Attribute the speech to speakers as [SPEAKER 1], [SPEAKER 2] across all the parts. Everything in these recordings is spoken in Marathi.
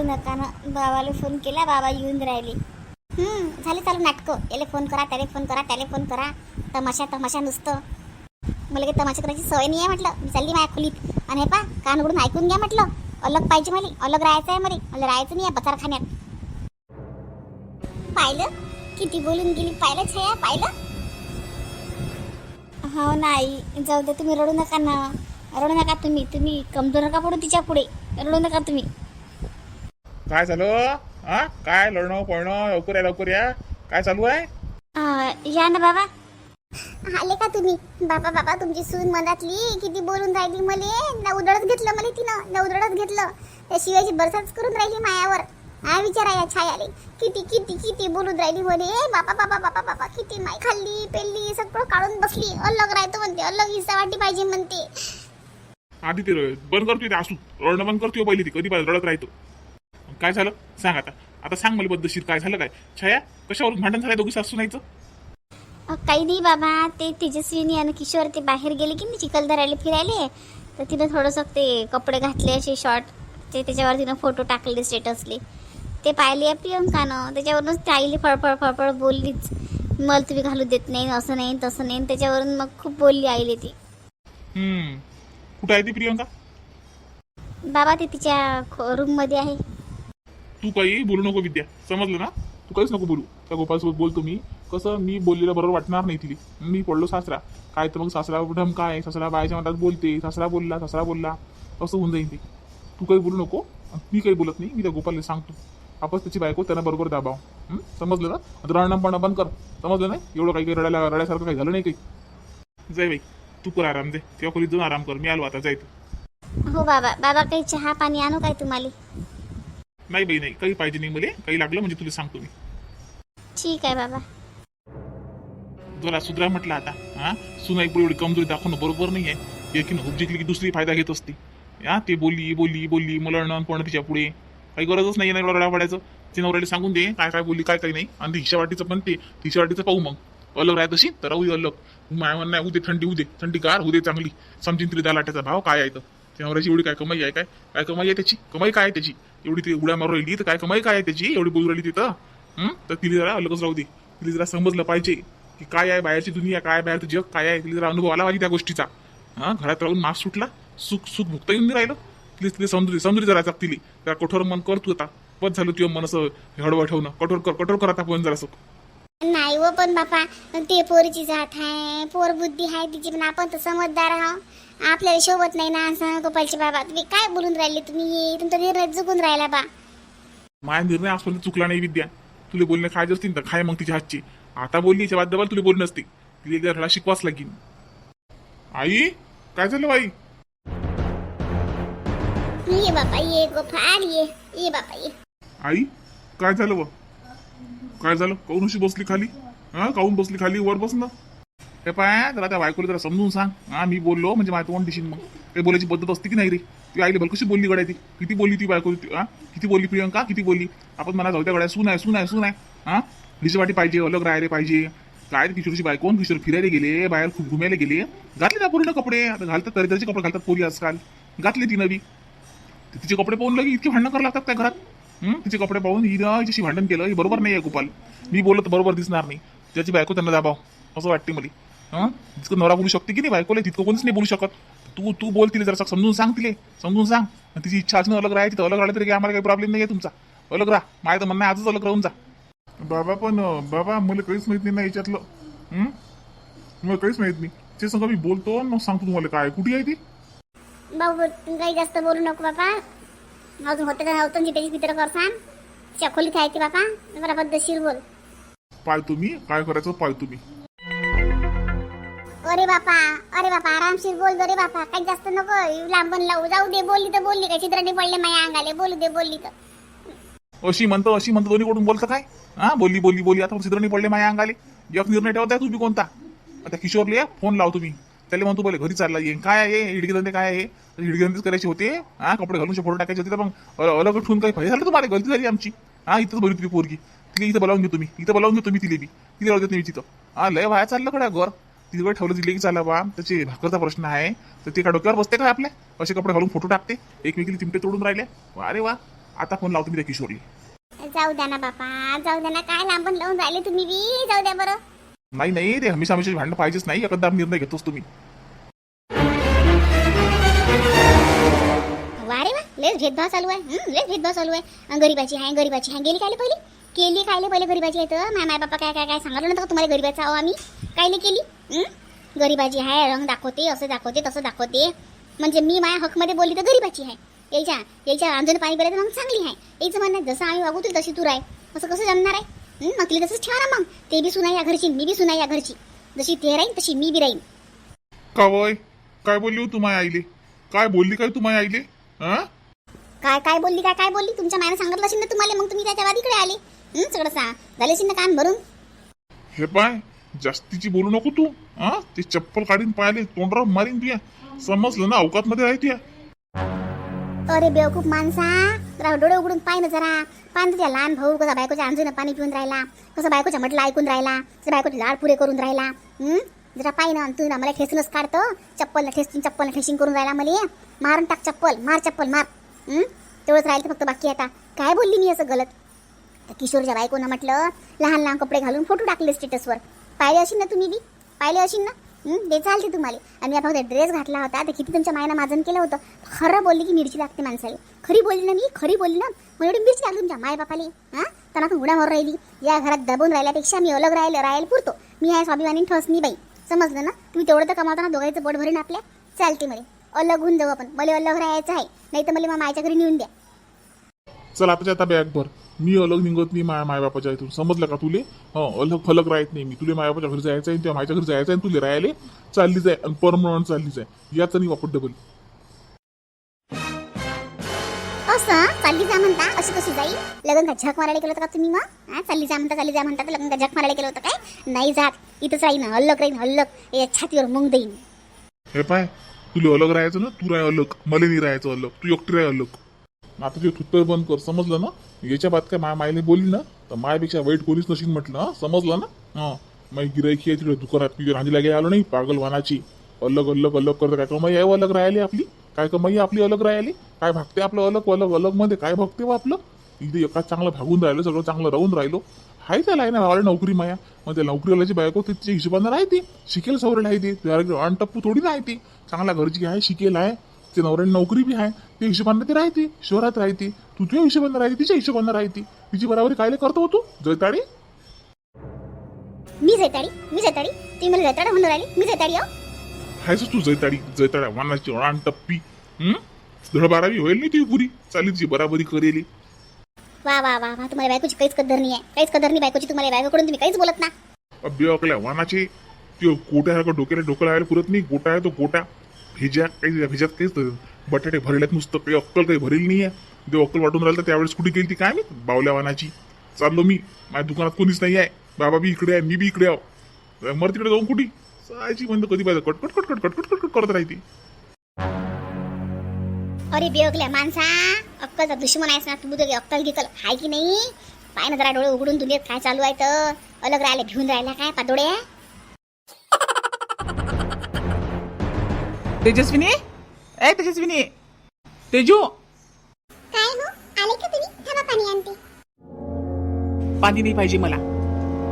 [SPEAKER 1] रडू नका ना. बाबाला फोन केला बाबा येऊन राहिले. हम्म, झाले चालू नाटकं. याला फोन करा त्याला फोन करा त्याला फोन करा. तमाशा तमाशा नुसतं. मला काही तमाशा करायची सवय नाही आहे म्हटलं. मी चालली माझ्या खोलीत. आणि हे पा कान उघडून ऐकून घ्या म्हटलं. अलग पाहिजे मला. अलग राहायचं आहे मला. मला राहायचं नाही आहे बचारखान्यात पाहिलं? किती बोलून गेली. पाहिलं छया पाहिलं? हो नाही जाऊ दे तुम्ही रडू नका ना. रडू नका तुम्ही. तुम्ही कमजोर नका पडू तिच्या पुढे. रडू नका तुम्ही.
[SPEAKER 2] काय झालं? हा? काय लढणं पळणं लवकर या लवकर या. काय चालू आहे?
[SPEAKER 1] अं, या ना बाबा. आले का तुम्ही? बाबा बाबा तुमची सून मनातली किती बोलून राहिली मले. न उधळत घेतलं मला तिनं न उधळत घेतलं. त्या शिवायची बरसाच करून राहिली मायावर. हा विचारा या छायाले. किती किती किती बोलून राहिली म्हणे बापा बापा बापा बापा किती माय खाल्ली पेल्ली सगळं काढून बसली. अलग राहतो म्हणते अलग हिस्सा वाटी पाहिजे म्हणते.
[SPEAKER 2] आधी ते बंद करतोय ते असू रडणं बंद करतोय पहिली ती. कधी पाहिजे? रडत राहतो. काय झालं? सांग आता. आता सांग मला पद्धतशीर काय झालं काय? छाया कशावरून भांडण झालंय दोघी सासू नाहीचं
[SPEAKER 1] अ, काही नाही बाबा ते तेजस्विनी आणि किशोर ते बाहेर गेले की नाही चिखलदऱ्याला फिरायले. तर तिनं थोडंसं ते कपडे घातले असे शॉर्ट ते त्याच्यावर तिनं फोटो टाकले स्टेटसले ते पाहिले आहे प्रियंकानं. त्याच्यावरूनच ते आईले फळफळ फळफळ बोललीच. मला तुम्ही घालू देत नाही असं नाही तसं नाही. त्याच्यावरून मग खूप बोलली आईले ती.
[SPEAKER 2] हम्म. कुठं आहे ती प्रियंका?
[SPEAKER 1] बाबा ते तिच्या रूममध्ये आहे.
[SPEAKER 2] तू काही बोलू नको विद्या. समजलं ना? तू काहीच नको बोलू. त्या गोपालसोबत बोलतो मी. कसं मी बोललेलं बरोबर वाटणार नाही तिला. मी पडलो सासरा. काय तर मग सासरा ढम काय? सासरा बायच्या मनात बोलते. सासरा बोलला सासरा बोलला. असं होऊन जाईल ते. तू काही बोलू नको. मी काही बोलत नाही. मी त्या गोपालला सांगतो. आपण त्याची बायको त्यांना बरोबर दाबाव. समजलं ना? आता रडणं पण बंद कर. समजलं नाही? एवढं काही काही रडायला रडायसारखं काही झालं नाही काही? जाय बाई. तू कर आराम दे. किंवा खोलीत जाऊन आराम कर. मी आलो आता. जाय तू.
[SPEAKER 1] हो बाबा. बाबा काही चहा पाणी आणू काय तुम्हाला?
[SPEAKER 2] नाही बाई नाही. काही पाहिजे नाही मला. काही लागलं म्हणजे तुला सांगतो मी.
[SPEAKER 1] ठीक आहे बाबा.
[SPEAKER 2] जरा सुधरा म्हटलं आता. हा? सुनाई पुढे एवढी कमजोरी दाखवणं बरोबर नाही आहे एकीनं हुब जिंकली की दुसरी फायदा घेत असते. हा? ते बोलली बोलली बोलली मलणं पण तिच्या पुढे. काही गरजच नाही ना रडा पडायचं. ते नवऱ्याला सांगून दे काय काय बोलली काय काय नाही. आणि हिशावाटीचं पण ते हिशावाटीचं पाहू मग. अलग राहत अशी तर राहू अलग. माय म्हणणं आहे उद्या थंडी उदे. थंडी गार उदे चांगली. समजीन तरी दालाट्याचा भाव काय आहे तर. त्या नवऱ्याची एवढी काय कमाई आहे काय? काय कमाई आहे त्याची? कमाई काय आहे त्याची? एवढी ती उड्या मारू राहिली तर काय कमाई काय आहे त्याची? एवढी बोलू राहिली तिथं? तर तिला जरा अलगच राहू दे. तिला जरा समजलं पाहिजे की काय आहे बाहेरची दुनिया काय बाहेरचं जग काय आहे. तिला जरा अनुभव आला पाहिजे त्या गोष्टीचा. हा? घरात राहून मास सुटला सुख सुख भुगता येऊन राहिलं. तिला तिला समजू दे समजू दे जरा तिली. कठोर मन कर तू आता. बस झालं तुझं मन असं हळवं ठेवणं. कठोर कर कठोर कर आता पण जरा सुख
[SPEAKER 1] नाही व पण बापा ते पोरीची जात आहे पोर बुद्धी आहे तिची पण आपण तर समजदार आहोत. आपल्याला शोभत नाही ना असं गोपालचे बाबा. तुम्ही काय बोलून राहिले तुम्ही? तुमचा निर्णय चुकून राहिला बा.
[SPEAKER 2] माझा निर्णय आजपर्यंत चुकला नाही विद्या. तुला बोलणे खायचे असतील तर खाय मग तिच्या हातची. आता बोलली याच्या बाद तुला बोलणं नसते तिला एकदा धडा शिकवाच लागेल आई काय झालं बाई?
[SPEAKER 1] ये बापा ये गोपाल ये ये बापा ये.
[SPEAKER 2] आई काय झालं व? काय झालं? काऊन अशी बसली खाली? हा काऊन बसली खाली? वर बस ना. हे पाय जरा त्या बायकोला जरा समजून सांग. हा मी बोललो म्हणजे माझं तोंड दिशील मग. काही बोलायची पद्धत असते की नाही रे? ती आईली बल कशी बोलली गड्या ती? किती बोलली ती बायको? हा किती बोलली प्रियंका? किती बोलली? आपण मला जाऊ त्या गड्या सून आहे सून आहे सून आहे. हा वाटी पाहिजे अलग राहायला पाहिजे. काय ते किशोरची बायको किशोर फिरायला गेले बाहेर खूप घुमायला गेले. घातले ना पूर्ण कपडे? आता घालतात तरी कपडे घालतात पोरी आजकाल. घातले ती नवी. तिचे कपडे पाहून लगे इतके भांडणं करायला लागतात त्या घरात. तिचे कपडे पाहून हिनं हिच्याशी भांडण केलं. हे बरोबर नाही आहे गोपाल. मी बोलत बरोबर दिसणार नाही. त्याची बायको त्यांना दाबाव. असं वाटते मला. हं? तितकं नवरा बोलू शकते की नाही बायकोला तितकं कोणीच नाही बोलू शकत. तू तू बोल तिला जरा समजून सांग तिले. समजून सांग. आणि तिची इच्छा असणं अलग राहायची. तर अलग राहिलं तरी काही आम्हाला काही प्रॉब्लेम नाही आहे तुमचा. अलग राहा. माझं तर म्हणणं आजच अलग राहून जा. बाबा पण बाबा मला काहीच माहीत नाही ना याच्यातलं. हं? मला काहीच माहीत नाही. ते सगळं मी बोलतो मग सांगतो तुम्हाला काय कुठे आहे ती?
[SPEAKER 1] भाऊ तू काही जास्त बोलू नको बापा अजून होते का? नव्हतं त्याची चित्र करसान? चकोलीत आहे ती बापा. जरा पद्धतशीर बोल.
[SPEAKER 2] पाळतो मी काय करायचं पाळतो मी
[SPEAKER 1] अरे बापा. अरे बापा आरामशीर बोल रे बापा. काही जास्त नको. लांबून लावू. जाऊ दे बोलली तर बोलली. काय चित्राने पडले माझ्या अंगाले. बोलू दे बोलली तर.
[SPEAKER 2] अशी म्हणतो अशी म्हणतो. दोन्ही कडून बोलतं काय? हा? बोलली बोलली बोलली. आता सिद्रणी पडले माझ्या अंगाले. एक निर्णय ठेवताय तुम्ही कोणता? आता किशोरले फोन लाव तुम्ही. त्याला म्हणतो बोले घरी चालला ये. काय आहे? हिडगेधंदे काय आहे? हिडगेधंदेच करायचे होते. हा कपडे घालून फोटो टाकायचे होते. तर मग अलग ठेवून काही फायदा झाला तुम्हाला? गलती झाली आमची. हा इथंच बरी तुम्ही पोरगी. तिला इथं बोलावून घेऊ तुम्ही इथं बोलावून घेऊ तुम्ही तिले बी. तिला देत नाही तिथं. हा लय बाहेर चाललं कडा घर तिकडे ठेवलं दिले की चालला बा. त्याचे भाकरचा प्रश्न आहे. तर ते का डोक्यावर बसते का आपल्या? असे कपडे घालून फोटो टाकते. एकमेकीला चिमटे तोडून राहिले. अरे वा. आता फोन लावतो मी त्या किशोरला.
[SPEAKER 1] जाऊ द्या ना बापा. जाऊ द्या ना. काय लांबून लावून राहिले तुम्ही बी? जाऊ द्या बरं.
[SPEAKER 2] नाही नाही. ते हमेशा हमेशा भांडणं पाहिजेच नाही. एखादा निर्णय घेतोस तुम्ही.
[SPEAKER 1] लेस भेदभाव चालू आहे. लेस भेदभाव चालू आहे. गरीबाची आहे गरीबाची आहे. गेली कायले पहिली? केली कायले पहिले गरीबाची आहे तर? माय माय बापा काय काय काय सांगितलं नव्हतं तुम्हाला गरीबाचा? आहो आम्ही कायले केली? गरीबाची आहे रंग दाखवते असं दाखवते तसं दाखवते. म्हणजे मी माझ्या हकमध्ये बोलली तर गरीबाची आहे. यायच्या यायच्या आंजन पाणी पिलं तर मग चांगली आहे. यायचं म्हणणं जसं आम्ही वागू तशी तू राय. असं कसं जमणार आहे? मग तिला तसंच ठेवा मग. ते बी सुना या घरची मी बी सुना या घरची. जशी ते राहीन तशी मी बी राहीन.
[SPEAKER 2] का वय? काय बोलली तुम्हाला तू माय आईले? काय बोलली काय तू माय आईले? हा
[SPEAKER 1] काय काय बोलली काय काय बोलली? तुमच्या मायानं सांगितलं असेल ना तुम्हाला मग तुम्ही त्याच्या वादीकडे आले. सगळं सा झाले असेल ना कान भरून?
[SPEAKER 2] हे पाय जास्तीची बोलू नको तू. हा? ते चप्पल काढीन पाहिले तोंडराव मारीन तुया. समजलं ना अवकात मध्ये आहे तुया.
[SPEAKER 1] अरे बेवकूफ माणसा जरा डोळे उघडून पाय ना जरा. पाय ना तुझ्या लहान भाऊ कसा बायकोच्या अंजून पाणी पिऊन राहिला. कसं बायकोच्या म्हटलं ऐकून राहिला. बायकोचे लाड पुरे करून राहिला. हं? जरा पाय ना तू ना मला ठेसूनच काढतो. चप्पलला ठेसून चप्पलला ठेसिंग करून राहिला मला. मारून टाक चप्पल मार चप्पल मार? तेवढंच राहिलं फक्त बाकी आता. काय बोलली मी असं गलत? तर किशोरच्या बायकोनं म्हटलं लहान लहान कपडे घालून फोटो टाकले स्टेटसवर. पाहिले असेल ना तुम्ही बी? पाहिले असेल ना? दे ते चालते तुम्हाला. आणि मी फक्त ड्रेस घातला होता. तर किती तुमच्या मायानं माजन केलं होतं. खरं बोलली की मिरची लागते माणसाला. खरी बोलली ना मी? खरी बोलली ना? मग एवढी मिरची लागली तुमच्या माय बापाले हां त्यांना पण उड्या राहिली. या घरात दबून राहिल्यापेक्षा मी अलग राहिलं राहायला पुरतो. मी आहे स्वाभिमानी ठसनी बाई. समजलं ना? तुम्ही तेवढं तर कमावताना दोघांचं पोट भरेन आपल्या? चालते मध्ये अलग होऊन जाऊ आपण. मला अलग राहायचं आहे. नाही तर मला मायच्या घरी नेऊन द्या.
[SPEAKER 2] चल आताच्या आता बॅग भर. मी अलग निघत नाही माया मायबापाच्या इथून. समजलं का तुले? हो अलग फलक राहत नाही मी. तुले मायबापाच्या घरी जायचं आहे तेव्हा माझ्या घरी जायचं आहे तुले राहिले चाललीच आहे आणि परमनंट चाललीच आहे. याचं नाही वापर डबल
[SPEAKER 1] असं चालली जा म्हणता. अशी कशी जाईल? लग्न का झक मारायला केलं होतं का तुम्ही मग? हा चालली जा म्हणता चालली जा म्हणता. तर लग्न का झक मारायला केलं होतं काय? नाही जात. इथंच राहीन. हल्लक राहीन. हल्लक या छातीवर मुंग देईन.
[SPEAKER 2] हे पाय तुला अलग राहायचं ना? तू राह अलग. मला नाही राहायचं अलग. तू एकटी राह अलग. आता ते थुत्तर बंद कर. समजलं ना? याच्या बात काय माय मायले बोलली ना? तर मायापेक्षा वाईट कोणीच नशील म्हटलं हा? समजलं ना? हा. माई गिरायकी आहे तिकडे दुकानात तुझ्या रांजीला गेला आलो नाही. पागल वानाची. अलग अलग अलग करत काय कमाई आहे अलग राहिली आपली. काय कमाई आपली अलग राहिली. काय भागते आपलं अलग अलग अलगमध्ये? काय भागते व आपलं? इथे एका चांगलं भागून राहिलं सगळं चांगलं राहून राहिलो. हाय त्याला आहे ना भावाला नोकरी माया. मग त्या नोकरीवाल्याची बायको तिच्या हिशोबानं राहते. शिकेल सवरेल आहे ती. तुझ्या टप्पू थोडी नाही ती चांगल्या घरची आहे शिकेल आहे. ते नवऱ्याने नोकरी बी आहे. ते हिशोबानं ते राहते. शहरात राहते. तू तुझ्या हिशोबानं राहते तिच्या हिशोबानं राहते. तिची बराबरी कायले करतो तू? जयताडे?
[SPEAKER 1] मी जैताडी मी जैताडी तुम्ही मला जैताडा म्हणून राहिली. मी जैताडी
[SPEAKER 2] हायच तू जयताडी. जयताड्या वानाची रान टप्पी. हम्म धड बारावी होईल नाही ती पुरी. चालेल तिची बराबरी करेली.
[SPEAKER 1] वा वा वा वा तुम्हाला बायकोची काहीच कदर नाही आहे काहीच कदर नाही बायकोची तुम्हाला बायकोकडून तुम्ही काहीच बोलत ना.
[SPEAKER 2] बेवकल्या वानाचे ते का डोक्याला डोकं लावायला पुरत नाही. गोटा आहे तो गोटा. भिज्या काही भिज्यात काहीच बटाटे भरल्यात नुसतं. काही अक्कल काही भरेल नाही आहे देव अक्कल वाटून राहिलं तर त्यावेळेस कुठे गेली ती? काय मी बावल्या वानाची. चाललो मी. माझ्या दुकानात कोणीच नाही आहे. बाबा बी इकडे आहे मी बी इकडे आहो. मर तिकडे जाऊन कुठे? जायची म्हणतो कधी पाहिजे? कटकट कटकट कटकट कटकट करत राहते.
[SPEAKER 1] अरे बेवकल्या माणसा. अक्कलचा दुश्मन आहेस ना तू तुझी अक्कल गिकल हाय की नाही? पाय ना जरा डोळे उघडून दुनियेत काय चालू आहे तर? अलग राहिले घेऊन राहिला काय पादोडे
[SPEAKER 3] तेजस्विनी? ए तेजस्विनी. तेजू.
[SPEAKER 1] काय हो? आले का तुम्ही? थांबा पाणी आणते.
[SPEAKER 3] पाणी नाही पाहिजे मला.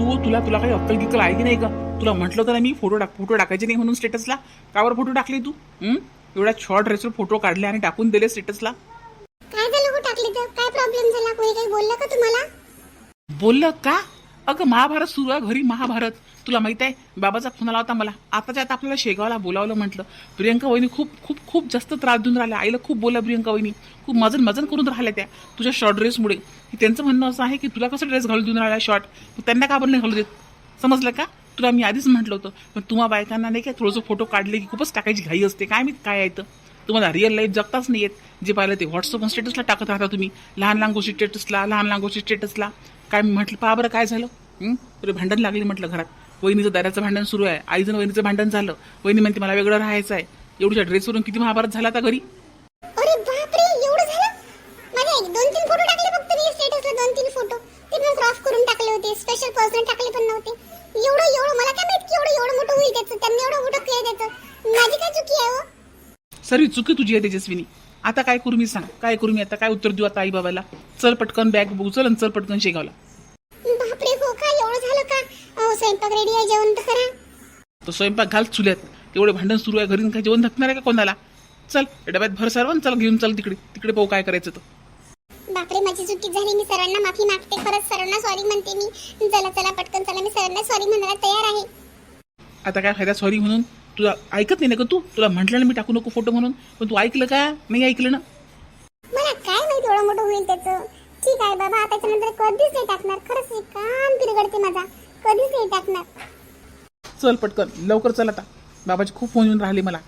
[SPEAKER 3] तू तुला तुला काही अक्कल गिक्कल आहे की नाही का तुला म्हटलं ना मी फोटो टाक फोटो टाकायचे नाही म्हणून स्टेटसला कावर फोटो टाकले तू? हं? एवढ्या शॉर्ट ड्रेसवर फोटो काढले आणि टाकून दिले स्टेटसला?
[SPEAKER 1] काय झालं हो टाकले तर? काय प्रॉब्लेम झाला? कोणी काही बोललं का तुम्हाला?
[SPEAKER 3] बोललं का? अगं महाभारत सुरू आहे घरी महाभारत. तुला माहीत आहे बाबाचा फोन आला होता मला. आताच्या आता आपल्याला शेगावला बोलावलं म्हटलं. प्रियंका वहिनी खूप खूप खूप जास्त त्रास देऊन राहिल्या. आईला खूप बोलला प्रियंका वहिनी. खूप मजन मजन करून राहिल्या त्या तुझ्या शॉर्ट ड्रेसमुळे त्यांचं म्हणणं असं आहे की तुला कसं ड्रेस घालून देऊन राहिला शॉर्ट त्यांना का बरं नाही घालू देत? समजलं का? तुला मी आधीच म्हटलं होतं पण तुम्हा बायकांना नाही का थोडंसं फोटो काढले की खूपच टाकायची घाई असते. काय मी काय आहे तर तुम्हाला रिअल लाईफ जगताच नाही येत. जे पाहिलं ते व्हॉट्सअप स्टेटसला टाकत राहता तुम्ही. लहान लहान गोष्टी स्टेटसला लहान लहान गोष्टी स्टेटसला काय म्हटलं पहा बरं काय झालं? तुला भांडण लागली म्हटलं घरात. वहिनीचं दाराचं भांडण सुरू आहे. आईजण वहिनीचं भांडण झालं. वहिनी म्हणते मला वेगळं राहायचं आहे. एवढ्या ड्रेसवरून किती महाभारत झाला आता घरी? सर्व चुकी तुझी आहे तेजस्विनी. आता काय करू मी सांग. काय करू मी आता? काय उत्तर देऊ आता आई बाबाला चल पटकन बॅग उचल आणि चल पटकन शेगावला.
[SPEAKER 1] बापरे हो का? एवढं झालं का? अहो स्वयंपाक रेडी आहे जेवण तर करा.
[SPEAKER 3] तो स्वयंपाक घाल चुल्यात. एवढे भांडण सुरू आहे घरी. काय जेवण धकणार आहे का कोणाला? चल डब्यात भर सर्व चल घेऊन चल तिकडे. तिकडे पाहू काय करायचं तर
[SPEAKER 1] बापरे माझी चुकी झाली. मी सरांना माफी मागते. खरंच सरांना सॉरी म्हणते मी. चला चला पटकन चला. मी सरांना सॉरी म्हणायला तयार आहे.
[SPEAKER 3] आता काय फायदा सॉरी म्हणून? तुला ऐकत नाही ना का तू? तुला म्हटलं ना मी टाकू नको फोटो म्हणून. पण तू ऐकलं का? नाही ऐकलं ना.
[SPEAKER 1] मला काय माहिती एवढं मोठं होईल त्याचं. ठीक आहे बाबा आता त्याच्यानंतर कधीच नाही टाकणार. खरंच हे काम बिरगडते माझा. कधीच नाही टाकणार.
[SPEAKER 3] चल पटकन. लवकर चल आता. बाबाचे खूप फोन येऊन राहिले मला.